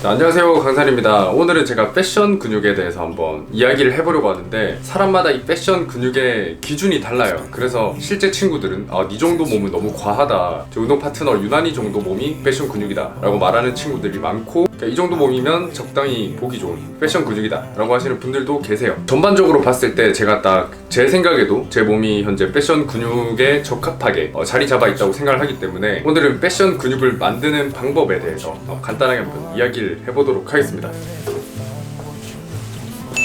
자, 안녕하세요. 강산입니다. 오늘은 제가 패션 근육에 대해서 한번 이야기를 해보려고 하는데 사람마다 이 패션 근육의 기준이 달라요. 그래서 실제 친구들은 아, 네 정도 몸은 너무 과하다. 저 운동 파트너 유난히 정도 몸이 패션 근육이다. 라고 말하는 친구들이 많고 그러니까 이 정도 몸이면 적당히 보기 좋은 패션 근육이다 라고 하시는 분들도 계세요 전반적으로 봤을 때 제가 딱 제 생각에도 제 몸이 현재 패션 근육에 적합하게 어, 자리 잡아 있다고 생각을 하기 때문에 오늘은 패션 근육을 만드는 방법에 대해서 어, 간단하게 한번 이야기를 해보도록 하겠습니다.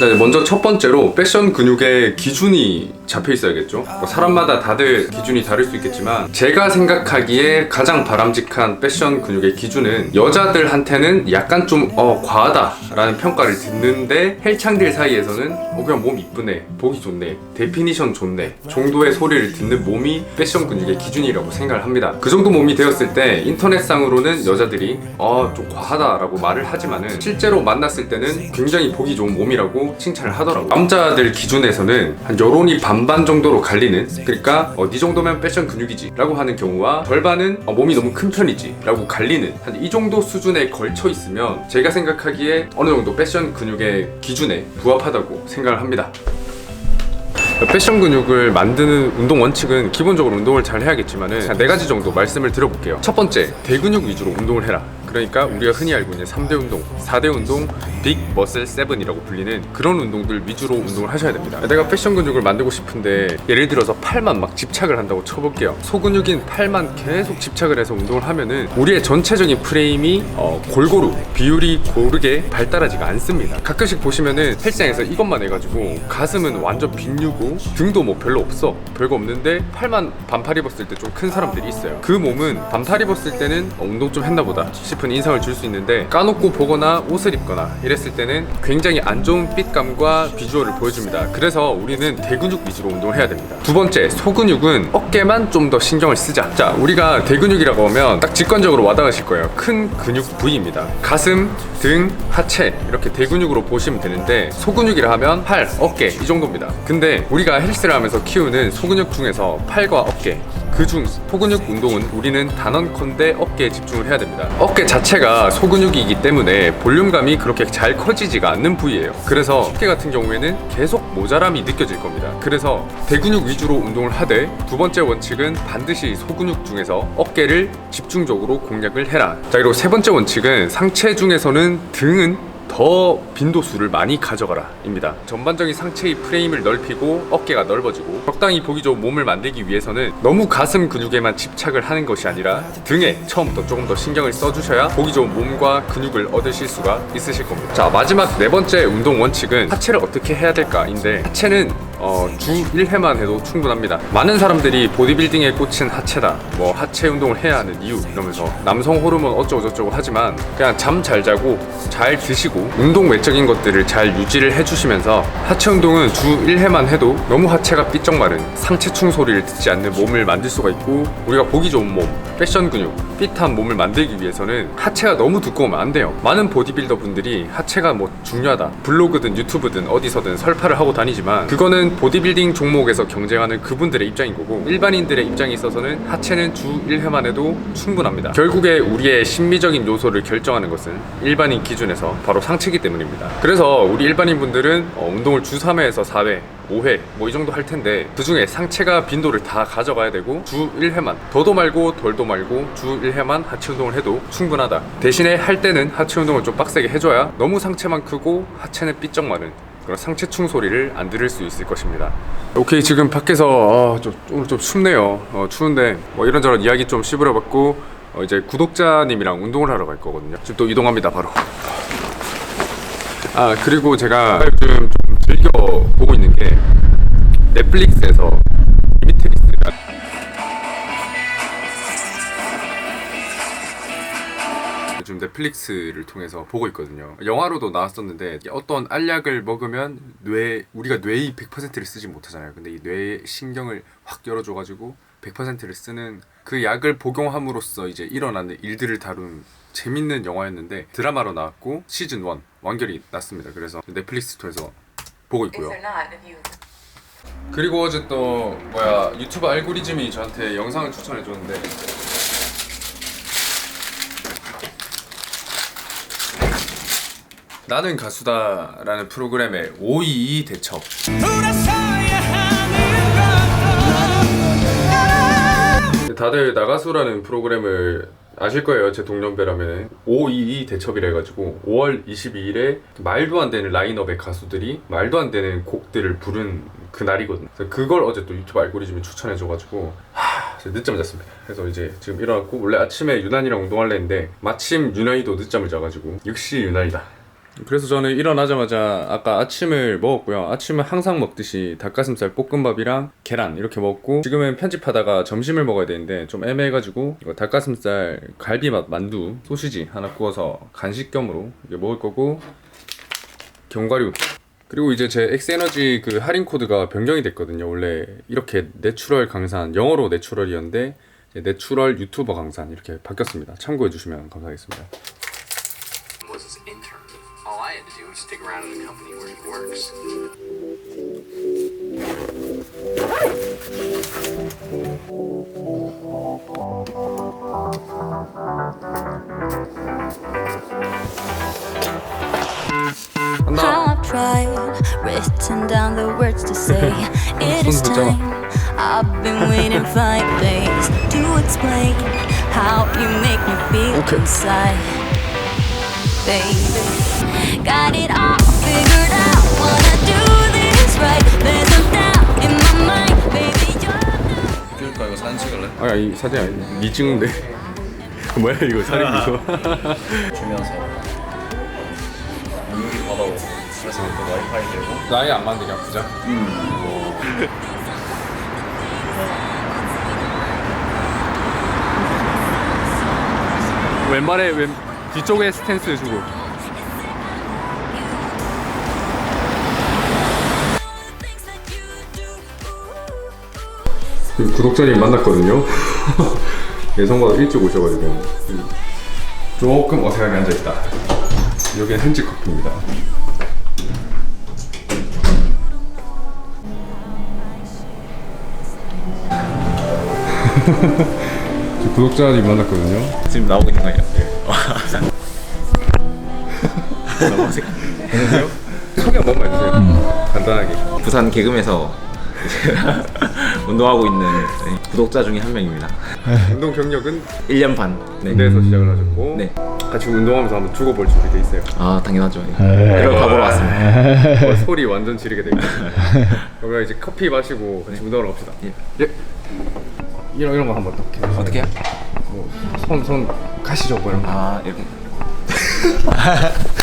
자, 먼저 첫 번째로 패션 근육의 기준이 잡혀 있어야겠죠. 뭐 사람마다 다들 기준이 다를 수 있겠지만 제가 생각하기에 가장 바람직한 패션 근육의 기준은 여자들한테는 약간 좀 어, 과하다라는 평가를 듣는데 헬창들 사이에서는 어, 그냥 몸 이쁘네, 보기 좋네, 데피니션 좋네 정도의 소리를 듣는 몸이 패션 근육의 기준이라고 생각을 합니다. 그 정도 몸이 되었을 때 인터넷상으로는 여자들이 어, 좀 과하다라고 말을 하지만은 실제로 만났을 때는 굉장히 보기 좋은 몸이라고 칭찬을 하더라고요. 남자들 기준에서는 한 여론이 반반 정도로 갈리는 그러니까 어, 네 정도면 패션 근육이지 라고 하는 경우와 절반은 어, 몸이 너무 큰 편이지 라고 갈리는 한 이 정도 수준에 걸쳐 있으면 제가 생각하기에 어느 정도 패션 근육의 기준에 부합하다고 생각을 합니다. 패션 근육을 만드는 운동 원칙은 기본적으로 운동을 잘 해야겠지만은 한네 가지 정도 말씀을 드려볼게요. 첫 번째, 대근육 위주로 운동을 해라. 그러니까 우리가 흔히 알고 있는 3대 운동, 4대 운동, 빅 머슬 세븐이라고 불리는 그런 운동들 위주로 운동을 하셔야 됩니다. 내가 패션 근육을 만들고 싶은데 예를 들어서 팔만 막 집착을 한다고 쳐볼게요. 소근육인 팔만 계속 집착을 해서 운동을 하면은 우리의 전체적인 프레임이 어, 골고루 비율이 고르게 발달하지가 않습니다. 가끔씩 보시면은 헬스장에서 이것만 해가지고 가슴은 완전 빈유고 등도 뭐 별로 없어 별거 없는데 팔만 반팔 입었을 때 좀 큰 사람들이 있어요. 그 몸은 반팔 입었을 때는 어, 운동 좀 했나 보다 싶은 인상을 줄 수 있는데 까놓고 보거나 옷을 입거나 이랬을 때는 굉장히 안 좋은 핏감과 비주얼을 보여줍니다. 그래서 우리는 대근육 위주로 운동을 해야 됩니다. 두 번째, 소근육은 어깨만 좀 더 신경을 쓰자. 자, 우리가 대근육이라고 하면 딱 직관적으로 와닿으실 거예요. 큰 근육 부위입니다. 가슴, 등, 하체 이렇게 대근육으로 보시면 되는데 소근육이라 하면 팔, 어깨 이 정도입니다. 근데 우리가 헬스를 하면서 키우는 소근육 중에서 팔과 어깨 그중 소근육 운동은 우리는 단언컨대 어깨에 집중을 해야 됩니다. 어깨 자체가 소근육이기 때문에 볼륨감이 그렇게 잘 커지지가 않는 부위예요. 그래서 어깨 같은 경우에는 계속 모자람이 느껴질 겁니다. 그래서 대근육 위주로 운동을 하되 두 번째 원칙은 반드시 소근육 중에서 어깨를 집중적으로 공략을 해라. 자 그리고 세 번째 원칙은 상체 중에서는 등은 더 빈도수를 많이 가져가라 입니다. 전반적인 상체의 프레임을 넓히고 어깨가 넓어지고 적당히 보기 좋은 몸을 만들기 위해서는 너무 가슴 근육에만 집착을 하는 것이 아니라 등에 처음부터 조금 더 신경을 써주셔야 보기 좋은 몸과 근육을 얻으실 수가 있으실 겁니다. 자 마지막 네 번째 운동 원칙은 하체를 어떻게 해야 될까 인데 하체는 어, 주 1회만 해도 충분합니다. 많은 사람들이 보디빌딩에 꽂힌 하체다. 뭐 하체 운동을 해야 하는 이유 이러면서 남성 호르몬 어쩌고 저쩌고 하지만 그냥 잠 잘 자고 잘 드시고 운동 외적인 것들을 잘 유지를 해주시면서 하체 운동은 주 1회만 해도 너무 하체가 삐쩍 마른 상체충 소리를 듣지 않는 몸을 만들 수가 있고 우리가 보기 좋은 몸, 패션 근육, 핏한 몸을 만들기 위해서는 하체가 너무 두꺼우면 안 돼요. 많은 보디빌더 분들이 하체가 뭐 중요하다. 블로그든 유튜브든 어디서든 설파를 하고 다니지만 그거는 보디빌딩 종목에서 경쟁하는 그분들의 입장인 거고 일반인들의 입장에 있어서는 하체는 주 1회만 해도 충분합니다. 결국에 우리의 심미적인 요소를 결정하는 것은 일반인 기준에서 바로 상체이기 때문입니다. 그래서 우리 일반인 분들은 어, 운동을 주 3회에서 4회 5회 뭐 이 정도 할 텐데 그 중에 상체가 빈도를 다 가져가야 되고 주 1회만 더도 말고 덜도 말고 주 1회만 하체 운동을 해도 충분하다 대신에 할 때는 하체 운동을 좀 빡세게 해줘야 너무 상체만 크고 하체는 삐쩍 마른 그런 상체충 소리를 안 들을 수 있을 것입니다. 오케이 지금 밖에서 아, 좀, 오늘 좀 춥네요. 어, 추운데 뭐 이런저런 이야기 좀 씹으려봤고 어, 이제 구독자님이랑 운동을 하러 갈 거거든요. 지금 또 이동합니다 바로. 아 그리고 제가 요즘 좀 즐겨 보고 있는 게 넷플릭스에서 넷플릭스를 통해서 보고 있거든요. 영화로도 나왔었는데 어떤 알약을 먹으면 뇌 우리가 뇌의 100%를 쓰지 못하잖아요. 근데 이 뇌의 신경을 확 열어줘가지고 100%를 쓰는 그 약을 복용함으로써 이제 일어나는 일들을 다룬 재밌는 영화였는데 드라마로 나왔고 시즌 1 완결이 났습니다. 그래서 넷플릭스 통해서 보고 있고요. 그리고 어제 또 뭐야 유튜브 알고리즘이 저한테 영상을 추천해 줬는데 나는 가수다라는 프로그램의 522 대첩. 다들 나가수라는 프로그램을 아실 거예요 제 동년배라면 522 대첩이라 해가지고 5월 22일에 말도 안 되는 라인업의 가수들이 말도 안 되는 곡들을 부른 그 날이거든요. 그래서 그걸 어제 또 유튜브 알고리즘이 추천해줘가지고 하, 진짜 늦잠 잤습니다. 그래서 이제 지금 일어났고 원래 아침에 유난이랑 운동할래 했는데 마침 유난이도 늦잠을 자가지고 역시 유난이다 그래서 저는 일어나자마자 아까 아침을 먹었고요. 아침은 항상 먹듯이 닭가슴살 볶음밥이랑 계란 이렇게 먹고 지금은 편집하다가 점심을 먹어야 되는데 좀 애매해가지고 이거 닭가슴살 갈비맛 만두 소시지 하나 구워서 간식 겸으로 이게 먹을 거고 견과류 그리고 이제 제 엑스에너지 그 할인 코드가 변경이 됐거든요. 원래 이렇게 내추럴 강산 영어로 내추럴이었는데 내추럴 유튜버 강산 이렇게 바뀌었습니다. 참고해 주시면 감사하겠습니다. and stick around in the company where he works. I've tried written down the words to say it is time. I've been waiting five days to explain how you make me feel okay. inside. Baby. Got it all figured out. Wanna do this right. There's no doubt in my mind, baby. You're the 그러니까 이거 사진 찍을래? 아니 이 사진 아니 니 찍는데 뭐야 이거 사진 이거 주면서 여기 받아오 그래서 또 와이파이 되고 나이 안 만들게 아프자 왼발에 왼 뒤쪽에 스탠스 주고. 지금 구독자님 만났거든요. 예성보다 일찍 오셔가지고. 조금 어색하게 앉아있다. 여기는 현지 커피입니다. 구독자님 만났거든요. 지금 나오고 있는 거 아니야? 너무 어색 소개 한 번만 해주세요. 간단하게. 부산 개금에서 이제 운동하고 있는 네, 구독자 중에 한 명입니다. 운동 경력은? 1년 반. 네. 군대에서 시작을 하셨고 네. 같이 운동하면서 한번 죽어볼 준비 돼 있어요. 아 당연하죠. 그럼 가보러 왔습니다. 어, 소리 완전 지르게 되고. 그러면 이제 커피 마시고 같이 운동을 합시다. 예. 예. 이런 이런 거 한번 딱 해주세요. 어떻게 해요? 손, 손 가시죠 뭐 이런 거. 아 이렇게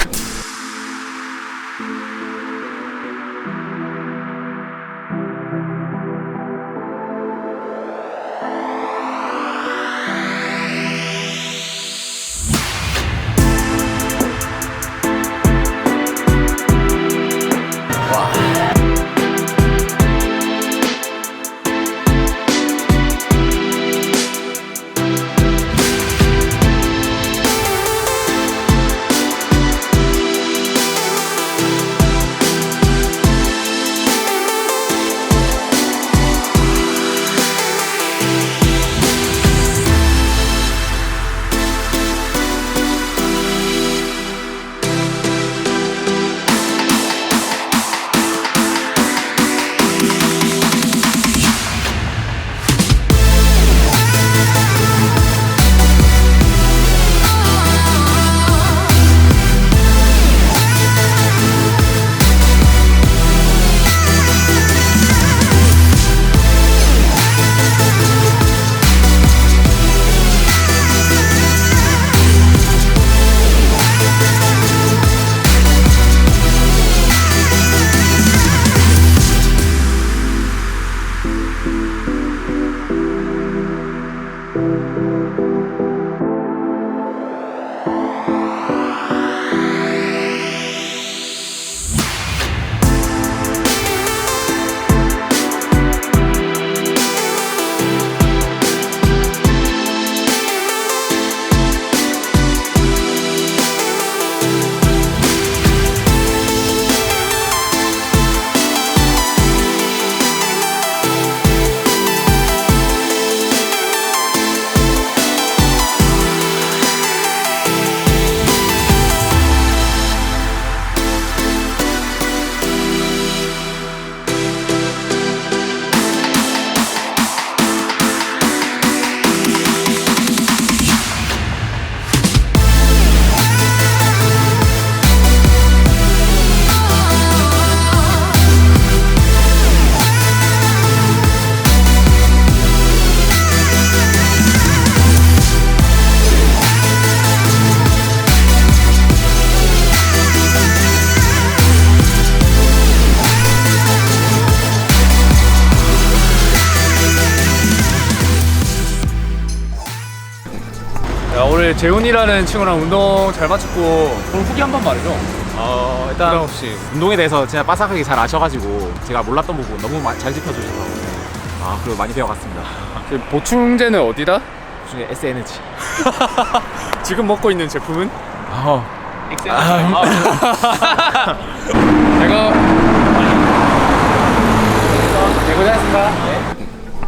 재훈이라는 친구랑 운동 잘 맞췄고 오늘 후기 한 번 말해줘. 어 부담 일단 없이. 운동에 대해서 진짜 빠삭하게 잘 아셔가지고 제가 몰랐던 부분 너무 마- 잘 짚어주셔서 아 그리고 많이 배워갔습니다. 지금 보충제는 어디다? 중에 SNG. 지금 먹고 있는 제품은? 어. 제가 네, 고생하셨습니다.